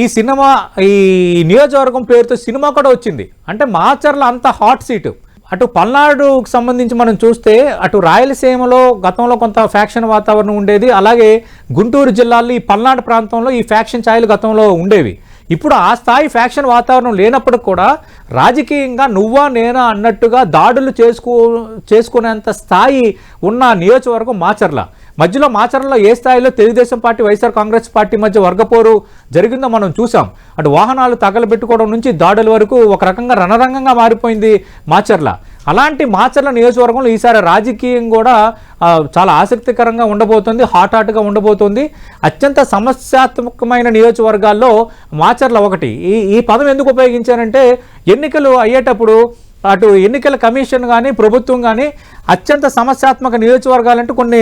ఈ సినిమా ఈ నియోజకవర్గం పేరుతో సినిమా కూడా వచ్చింది. అంటే మాచర్ల అంత హాట్ సీటు. అటు పల్నాడుకు సంబంధించి మనం చూస్తే అటు రాయలసీమలో గతంలో కొంత ఫ్యాక్షన్ వాతావరణం ఉండేది. అలాగే గుంటూరు జిల్లాలో ఈ పల్నాడు ప్రాంతంలో ఈ ఫ్యాక్షన్ ఛాయలు గతంలో ఉండేవి. ఇప్పుడు ఆ స్థాయి ఫ్యాక్షన్ వాతావరణం లేనప్పటికి కూడా రాజకీయంగా నువ్వా నేనా అన్నట్టుగా దాడులు చేసుకో చేసుకునేంత స్థాయి ఉన్న నియోజకవర్గం మాచర్ల. మధ్యలో మాచర్లలో ఏ స్థాయిలో Telugu Desam party YSR Congress party మధ్య వర్గపోరు జరిగిందో మనం చూసాం అటు వాహనాలు తగలబెట్టుకోవడం నుంచి దాడుల వరకు ఒక రకంగా రణరంగంగా మారిపోయింది మాచర్ల అలాంటి మాచర్ల నియోజకవర్గంలో ఈసారి రాజకీయం కూడా చాలా ఆసక్తికరంగా ఉండబోతుంది హాట్ హాట్గా ఉండబోతుంది. అత్యంత సమస్యాత్మకమైన నియోజకవర్గాల్లో మాచర్ల ఒకటి. ఈ ఈ పదం ఎందుకు ఉపయోగించారంటే ఎన్నికలు అయ్యేటప్పుడు అటు ఎన్నికల కమిషన్ కానీ ప్రభుత్వం కానీ అత్యంత సమస్యాత్మక నియోజకవర్గాలంటూ కొన్ని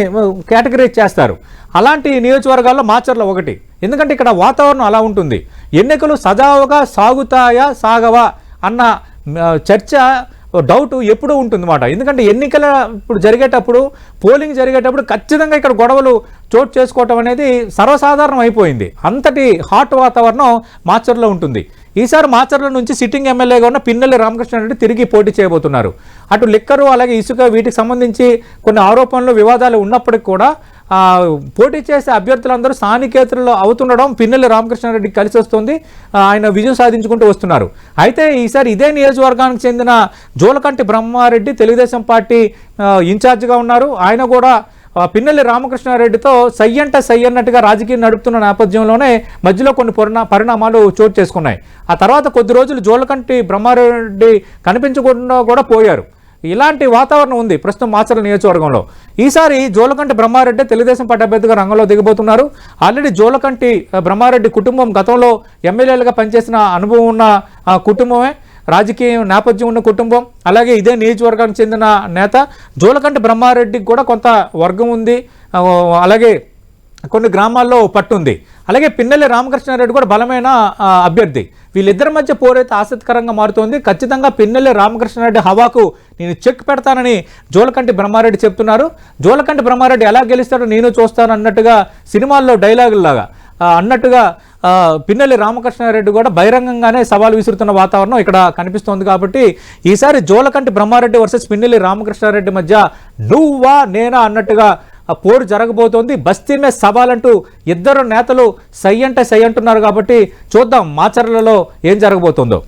కేటగిరైజ్ చేస్తారు. అలాంటి నియోజకవర్గాల్లో మాచర్ల ఒకటి. ఎందుకంటే ఇక్కడ వాతావరణం అలా ఉంటుంది. ఎన్నికలు సజావుగా సాగుతాయా సాగవా అన్న చర్చ డౌట్ ఎప్పుడూ ఉంటుందన్నమాట. ఎందుకంటే ఎన్నికల ఇప్పుడు జరిగేటప్పుడు పోలింగ్ జరిగేటప్పుడు ఖచ్చితంగా ఇక్కడ గొడవలు చోటు చేసుకోవటం అనేది సర్వసాధారణం అయిపోయింది. అంతటి హాట్ వాతావరణం మాచర్లో ఉంటుంది. ఈసారి మాచర్ల నుంచి సిట్టింగ్ ఎమ్మెల్యేగా ఉన్న పిన్నెల్లి రామకృష్ణారెడ్డి తిరిగి పోటీ చేయబోతున్నారు. అటు లిక్కరు అలాగే ఇసుక వీటికి సంబంధించి కొన్ని ఆరోపణలు వివాదాలు ఉన్నప్పటికీ కూడా పోటీ చేసే అభ్యర్థులందరూ స్థానికేతరులు అవుతుండడం పిన్నెల్లి రామకృష్ణారెడ్డికి కలిసి వస్తుంది. ఆయన విజయం సాధించుకుంటూ వస్తున్నారు. అయితే ఈసారి ఇదే నియోజకవర్గానికి చెందిన జోలకంటి బ్రహ్మారెడ్డి తెలుగుదేశం పార్టీ ఇన్ఛార్జిగా ఉన్నారు. ఆయన కూడా పిన్నెల్లి రామకృష్ణారెడ్డితో సై అంటే సై అన్నట్టుగా రాజకీయం నడుపుతున్న నేపథ్యంలోనే మధ్యలో కొన్ని పరిణామాలు చోటు చేసుకున్నాయి. ఆ తర్వాత కొద్ది రోజులు జోలకంటి బ్రహ్మారెడ్డి కనిపించకుండా కూడా పోయారు. ఇలాంటి వాతావరణం ఉంది ప్రస్తుతం మాచర్ల నియోజకవర్గంలో. ఈసారి జోలకంటి బ్రహ్మారెడ్డి తెలుగుదేశం పార్టీ అభ్యర్థిగా రంగంలో దిగబోతున్నారు. ఆల్రెడీ జోలకంటి బ్రహ్మారెడ్డి కుటుంబం గతంలో ఎమ్మెల్యేలుగా పనిచేసిన అనుభవం ఉన్న కుటుంబమే. రాజకీయ నేపథ్యం ఉన్న కుటుంబం అలాగే ఇదే నియోజకవర్గానికి చెందిన నేత జోలకంటి బ్రహ్మారెడ్డికి కూడా కొంత వర్గం ఉంది. అలాగే కొన్ని గ్రామాల్లో పట్టుంది అలాగే పిన్నెల్లి రామకృష్ణారెడ్డి కూడా బలమైన అభ్యర్థి. వీళ్ళిద్దరి మధ్య పోరైతే ఆసక్తికరంగా మారుతోంది. ఖచ్చితంగా పిన్నెల్లి రామకృష్ణారెడ్డి హవాకు నేను చెక్ పెడతానని జోలకంటి బ్రహ్మారెడ్డి చెప్తున్నారు. జోలకంటి బ్రహ్మారెడ్డి ఎలా గెలుస్తాడో నేను చూస్తాను అన్నట్టుగా సినిమాల్లో డైలాగుల్లాగా అన్నట్టుగా పిన్నెల్లి రామకృష్ణారెడ్డి కూడా బహిరంగంగానే సవాల్ విసురుతున్న వాతావరణం ఇక్కడ కనిపిస్తోంది కాబట్టి ఈసారి జోలకంటి బ్రహ్మారెడ్డి వర్సెస్ పిన్నెల్లి రామకృష్ణారెడ్డి మధ్య నువ్వా నేనా అన్నట్టుగా పోరు జరగబోతోంది. బస్తీ మే అంటూ ఇద్దరు నేతలు సై అంటే సై అంటున్నారు కాబట్టి చూద్దాం మాచర్లలో ఏం జరగబోతుందో.